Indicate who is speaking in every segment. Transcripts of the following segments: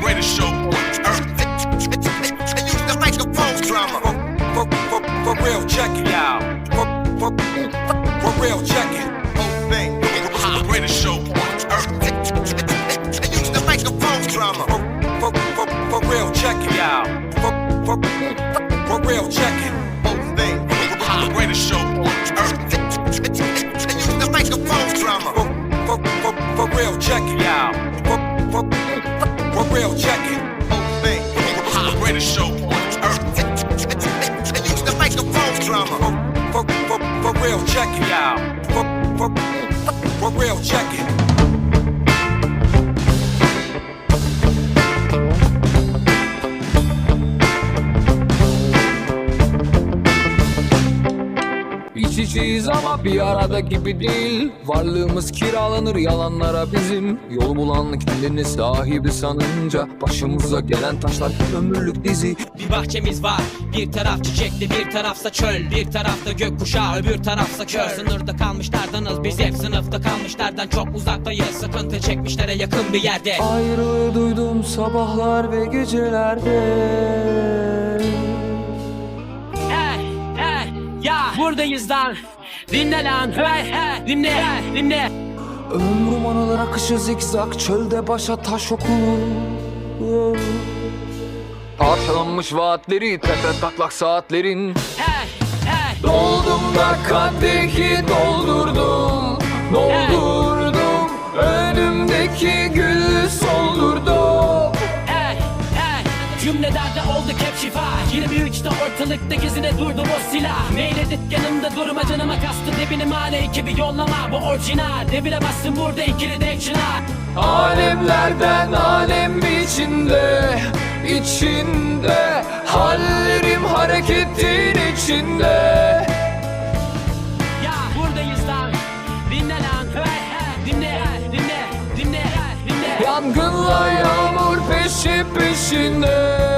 Speaker 1: greatest show on earth.
Speaker 2: I use the microphone drama. For, for, for, for real, check it.
Speaker 1: Yeah,
Speaker 2: For, for, for real, check it. Whole thing.
Speaker 1: the greatest show on earth.
Speaker 2: I use the microphone drama. For, for, for, for real, check it.
Speaker 1: Yeah,
Speaker 2: For, for, for real, check it. Whole thing.
Speaker 1: the greatest show on earth.
Speaker 2: I use the microphone drama. For, for, for, for real, check it.
Speaker 1: Yeah,
Speaker 2: drama. Oh, for, for, for real, check it. For, for, for real, check it.
Speaker 3: İç içeyiz ama bir arada gibi değil. Varlığımız kiralanır yalanlara bizim. Yol bulan kendini sahibi sanınca Başımıza gelen taşlar ömürlük dizi.
Speaker 4: Bir bahçemiz var Bir taraf çiçekli bir tarafsa çöl Bir tarafta gökkuşağı öbür tarafsa kör. Sınırda kalmışlardanız biz hep sınıfta kalmışlardan Çok uzaktayız. Sıkıntı çekmişlere yakın bir yerde.
Speaker 3: Ayrılığı duydum sabahlar ve gecelerde
Speaker 4: buradayız lan Dinle lan. Hey hey. Dinle. Dinle.
Speaker 3: Ömrüm anılar akışı zikzak çölde başa taş okulu Parçalanmış vaatleri tepe taklak saatlerin.
Speaker 4: Hey hey.
Speaker 3: Doldum da kadehi doldurdum. Doldurdum
Speaker 4: olduk hep şifa 23'te ortalıkta gezine durdu o silah. Meyledip yanımda durma canıma kastı. Debinim hale iki bir yollama bu orijinal. Deviremezsin burada ikili de çınar
Speaker 3: Alemlerden alem içinde içinde Hallerim hareketin içinde.
Speaker 4: Ya buradayız lan Dinle lan hey hey Dinle dinle. Dinle dinle.
Speaker 3: Yangınla yağmur peşi peşinde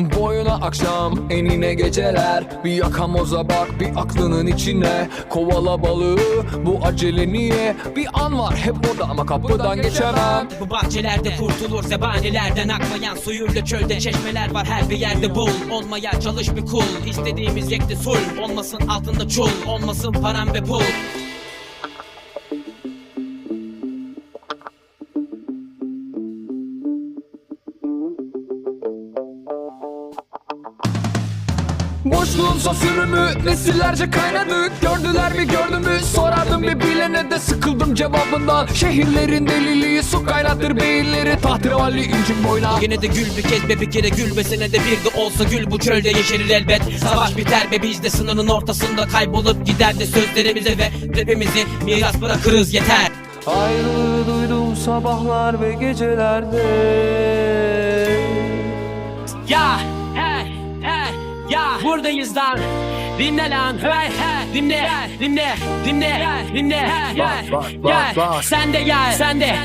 Speaker 3: Boyuna akşam enine geceler. Bir yakamoza bak bir aklının içine. Kovala balığı bu acele niye? Bir an var hep orada ama kapıdan geçemem.
Speaker 4: Bu bahçelerde kurtulur zebanilerden akmayan suyuyla çölde çeşmeler var her bir yerde bul. Olmaya çalış bir kul. İstediğimiz yekte sul. Olmasın altında çul olmasın param ve pul
Speaker 3: Boşluğumsa sürümü nesillerce kaynadık Gördüler mi gördü mü? Sorardım bir bilene de sıkıldım cevabından. Şehirlerin deliliği su kaynattır beyinleri. Tahterevalli incin boyna.
Speaker 4: Yine de gül bir kez be bir kere gül ve senede bir de olsa gül. Bu çölde yeşerir elbet. Savaş biter be biz de sınırın ortasında kaybolup gider de sözlerimize ve rapimizi miras bırakırız. Yeter.
Speaker 3: Ayrılığı duydum sabahlar ve gecelerde
Speaker 4: ya buradayız lan. Dinle lan. Hey hey. Dinle. Dinle. Dinle. Dinle. Gel.
Speaker 3: bak, bak,
Speaker 4: gel.
Speaker 3: bak.
Speaker 4: sen de gel. Sen de.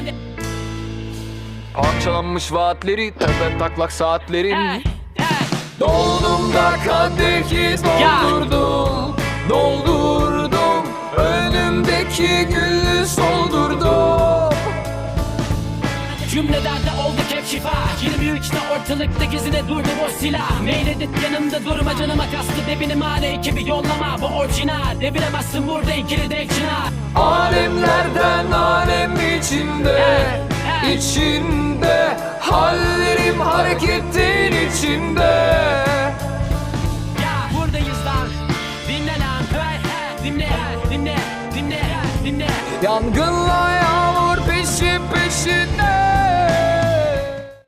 Speaker 3: Parçalanmış vaatleri tepe taklak saatlerin
Speaker 4: hey hey.
Speaker 3: Doldum da kadehi doldurdum Doldurdum. Önümdeki gülü soldurdum.
Speaker 4: Cümlelerde olduk hep şifa. 23'te ortalıkta gezine dur ve boş silah. Mail yanımda durma canıma kastı Debini male ekibi yollama. Bu orijinal Deviremezsin burada ikili devçina
Speaker 3: Alemlerden alem içinde içinde Hallerim hareketlerin içinde. Ya buradayız lan.
Speaker 4: Dinle hey, hey.
Speaker 3: Dinle, dinle, dinle, dinle. Yangınla yağmur peşi peşinde.